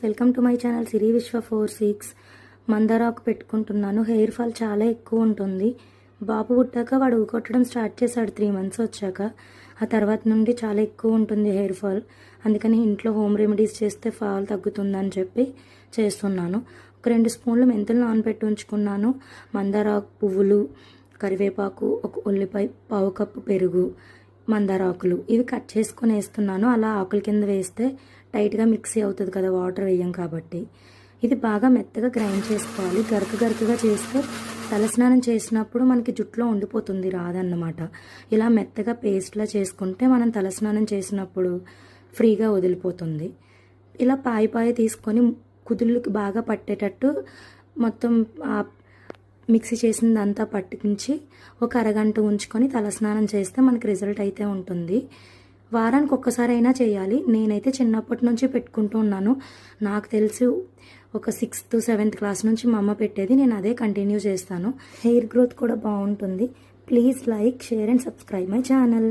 Welcome to my channel Siri Vishwa four six. మందారాకు పెట్టుకుంటున్నాను. Hair fall చాలా ఎక్కువ ఉంటుంది. బాబు పుట్టాక వాడు కొట్టడం స్టార్ట్ చేశాడు త్రీ మంత్స్ వచ్చాక. ఆ తర్వాత నుండి చాలా ఎక్కువ ఉంటుంది హెయిర్ ఫాల్. అందుకని ఇంట్లో హోమ్ రెమెడీస్ చేస్తే ఫాల్ తగ్గుతుందని చెప్పి చేస్తున్నాను. ఒక రెండు స్పూన్లు మెంతులు నానబెట్టి ఉంచుకున్నాను. మందారాకు పువ్వులు కరివేపాకు ఒక ఉల్లిపాయ పావు కప్పు పెరుగు మందార ఆకులు ఇవి కట్ చేసుకొని వేస్తున్నాను. అలా ఆకుల కింద వేస్తే టైట్గా మిక్సీ అవుతుంది కదా వాటర్ వేయం కాబట్టి. ఇది బాగా మెత్తగా గ్రైండ్ చేసుకోవాలి. గరక గరకగా చేస్తే తలస్నానం చేసినప్పుడు మనకి జుట్టులో ఉండిపోతుంది రాదన్నమాట. ఇలా మెత్తగా పేస్ట్లా చేసుకుంటే మనం తలస్నానం చేసినప్పుడు ఫ్రీగా వదిలిపోతుంది. ఇలా పాయి పాయి తీసుకొని కుదుళ్ళకి బాగా పట్టేటట్టు మొత్తం మిక్సీ చేసిందంతా పట్టించి ఒక అరగంట ఉంచుకొని తలస్నానం చేస్తే మనకి రిజల్ట్ అయితే ఉంటుంది. వారానికి ఒక్కసారి అయినా చేయాలి. నేనైతే చిన్నప్పటి నుంచి పెట్టుకుంటూ ఉన్నాను. నాకు తెలిసి ఒక సిక్స్త్ సెవెంత్ క్లాస్ నుంచి మా అమ్మ పెట్టేది. నేను అదే కంటిన్యూ చేస్తాను. హెయిర్ గ్రోత్ కూడా బాగుంటుంది. Please like share and subscribe my channel.